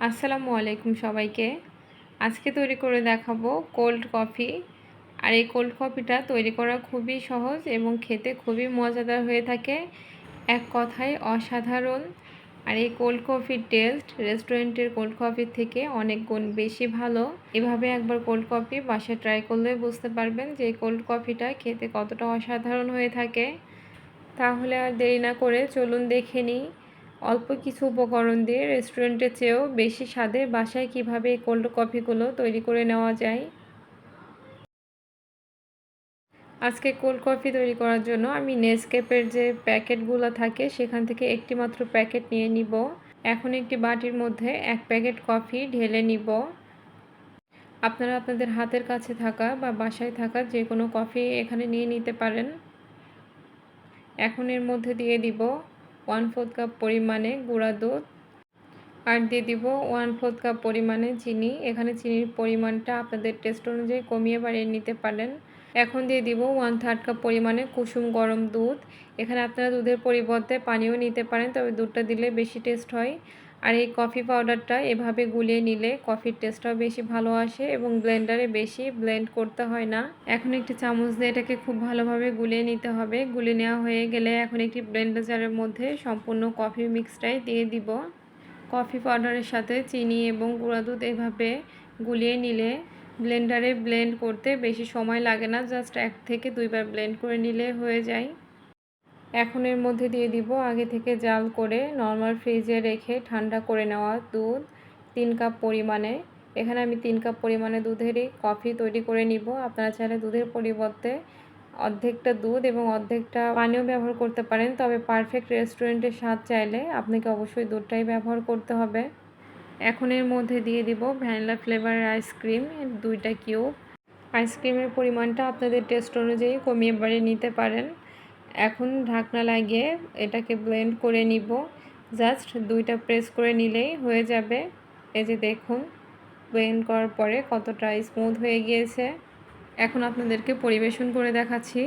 আসসালামু আলাইকুম সবাইকে। আজকে তৈরি করে দেখাবো কোল্ড কফি। আর এই কোল্ড কফিটা তৈরি করা খুবই সহজ এবং খেতে খুবই মজাদার হয়ে থাকে। এক কথায় অসাধারণ। আর এই কোল্ড কফির টেস্ট রেস্টুরেন্টের কোল্ড কফির থেকে অনেক গুণ বেশি ভালো। এভাবে একবার কোল্ড কফি বাসায় ট্রাই করলে বুঝতে পারবেন যে এই কোল্ড কফিটা খেতে কতটা অসাধারণ হয়ে থাকে। তাহলে আর দেরি না করে চলুন দেখে নিই। অল্প কিছু উপকরণ দিয়ে রেস্টুরেন্টের চেয়েও বেশি স্বাদে বাসায় কীভাবে এই কোল্ড কফিগুলো তৈরি করে নেওয়া যায়? আজকে কোল্ড কফি তৈরি করার জন্য আমি নেসকেপের যে প্যাকেটগুলো থাকে, সেখান থেকে একটি মাত্র প্যাকেট নিয়ে নিব। এখন একটি বাটির মধ্যে এক প্যাকেট কফি ঢেলে নিব। আপনারা আপনাদের হাতের কাছে থাকা বা বাসায় থাকা যে কোনো কফি এখানে নিয়ে নিতে পারেন। এখন এর মধ্যে দিয়ে দিব ওয়ান ফোর্থ কাপ পরিমাণে গুঁড়া দুধ আর দিয়ে দিব ওয়ান ফোর্থ কাপ পরিমাণে চিনি। এখানে চিনির পরিমাণটা আপনাদের টেস্ট অনুযায়ী কমিয়ে বাড়িয়ে নিতে পারেন। এখন দিয়ে দিব ওয়ান থার্ড কাপ পরিমাণে কুসুম গরম দুধ। এখানে আপনারা দুধের পরিবর্তে পানিও নিতে পারেন, তবে দুধটা দিলে বেশি টেস্ট হয়। আর এই কফি পাউডারটা এভাবে গুলিয়ে নিলে কফির টেস্টটাও বেশি ভালো আসে এবং ব্লেন্ডারে বেশি ব্লেন্ড করতে হয় না। এখন একটি চামচ দিয়ে এটাকে খুব ভালোভাবে গুলিয়ে নিতে হবে। গুলিয়ে নেওয়া হয়ে গেলে এখন একটি ব্লেন্ডার জারের মধ্যে সম্পূর্ণ কফি মিক্সটাই দিয়ে দিব। কফি পাউডারের সাথে চিনি এবং গুঁড়া দুধ এভাবে গুলিয়ে নিলে ব্লেন্ডারে ব্লেন্ড করতে বেশি সময় লাগে না। জাস্ট এক থেকে দুইবার ব্লেন্ড করে নিলে হয়ে যায়। এখন এর মধ্যে দিয়ে দিব আগে থেকে জাল করে নর্মাল ফ্রিজে রেখে ঠান্ডা করে নেওয়া দুধ তিন কাপ পরিমাণে। এখানে আমি তিন কাপ পরিমাণে দুধেরই কফি তৈরি করে নিব। আপনারা চাইলে দুধের পরিবর্তে অর্ধেকটা দুধ এবং অর্ধেকটা পানিও ব্যবহার করতে পারেন, তবে পারফেক্ট রেস্টুরেন্টের স্বাদ চাইলে আপনাকে অবশ্যই দুধটাই ব্যবহার করতে হবে। এখন এর মধ্যে দিয়ে দিব ভ্যানিলা ফ্লেভারের আইসক্রিম দুইটা কিউব আইসক্রিমের পরিমাণটা আপনাদের টেস্ট অনুযায়ী কমিয়ে বাড়িয়ে নিতে পারেন। এখন ঢাকনা লাগিয়ে এটাকে ব্লেন্ড করে নিব। জাস্ট দুইটা প্রেস করে নিলেই হয়ে যাবে। এই যে দেখুন ব্লেন্ড করার পরে কতটা স্মুথ হয়ে গিয়েছে। এখন আপনাদেরকে পরিবেশন করে দেখাচ্ছি।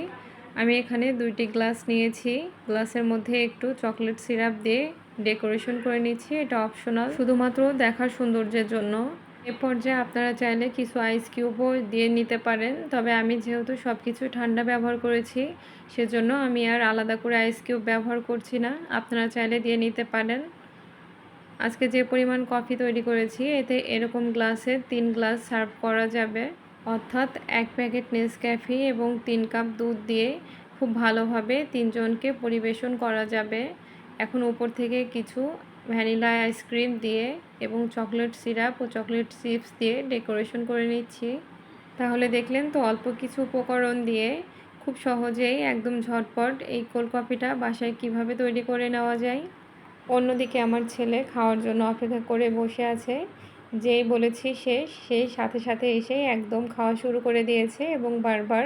আমি এখানে দুইটি গ্লাস নিয়েছি। গ্লাসের মধ্যে একটু চকলেট সিরাপ দিয়ে ডেকোরেশন করে নিচ্ছি। এটা অপশনাল শুধুমাত্র দেখার সৌন্দর্যের জন্য। এ পর্যায়ে আপনারা চাইলে কিছু আইস কিউবও দিয়ে নিতে পারেন। তবে আমি যেহেতু সব কিছু ঠান্ডা ব্যবহার করেছি, সেজন্য আমি আর আলাদা করে আইস কিউব ব্যবহার করছি না। আপনারা চাইলে দিয়ে নিতে পারেন। আজকে যে পরিমাণ কফি তৈরি করেছি, এতে এরকম গ্লাসে তিন গ্লাস সার্ভ করা যাবে। অর্থাৎ এক প্যাকেট নেসক্যাফি এবং তিন কাপ দুধ দিয়ে খুব ভালোভাবে তিনজনকে পরিবেশন করা যাবে। এখন উপর থেকে কিছু ভ্যানিলা আইসক্রিম দিয়ে এবং চকলেট সিরাপ ও চকলেট চিপস দিয়ে ডেকোরেশন করে নিচ্ছি। তাহলে দেখলেন তো অল্প কিছু উপকরণ দিয়ে খুব সহজেই একদম ঝটপট এই কোল্ড কফিটা বাসায় কীভাবে তৈরি করে নেওয়া যায়। অন্যদিকে আমার ছেলে খাওয়ার জন্য অপেক্ষা করে বসে আছে। যেই বলেছি সে সেই সাথে সাথে এসে একদম খাওয়া শুরু করে দিয়েছে এবং বারবার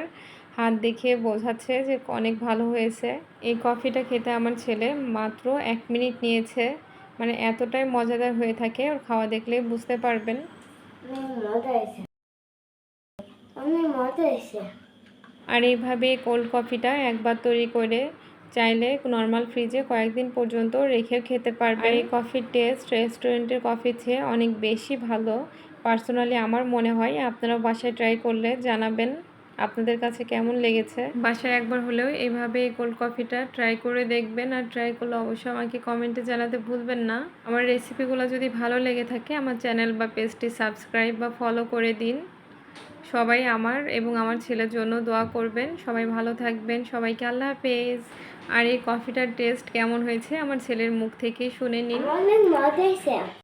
হাত দেখিয়ে বোঝাচ্ছে যে অনেক ভালো হয়েছে। এই কফিটা খেতে আমার ছেলে মাত্র এক মিনিট নিয়েছে। মানে এতটাই মজাদার হয়ে থাকে ওর খাওয়া দেখলে বুঝতে পারবেন। আর এইভাবে কোল্ড কফিটা একবার তৈরি করে চাইলে নর্মাল ফ্রিজে কয়েকদিন পর্যন্ত রেখেও খেতে পারবে এই কফির টেস্ট রেস্টুরেন্টের কফির চেয়ে অনেক বেশি ভালো। পার্সোনালি আমার মনে হয় আপনারা বাসায় ট্রাই করলে জানাবেন। আপনাদের কাছে কেমন লেগেছে? বাসায় একবার হলেও এইভাবে এই কোল্ড কফিটা ট্রাই করে দেখবেন আর ট্রাই করলে অবশ্যই আমাকে কমেন্টে জানাতে ভুলবেন না। আমার রেসিপিগুলো যদি ভালো লেগে থাকে আমার চ্যানেল বা পেজটি সাবস্ক্রাইব বা ফলো করে দিন। সবাই আমার এবং আমার ছেলের জন্য দোয়া করবেন। সবাই ভালো থাকবেন। সবাইকে আল্লাহ হাফেজ। আর এই কফিটার টেস্ট কেমন হয়েছে আমার ছেলের মুখ থেকেই শুনে নিন।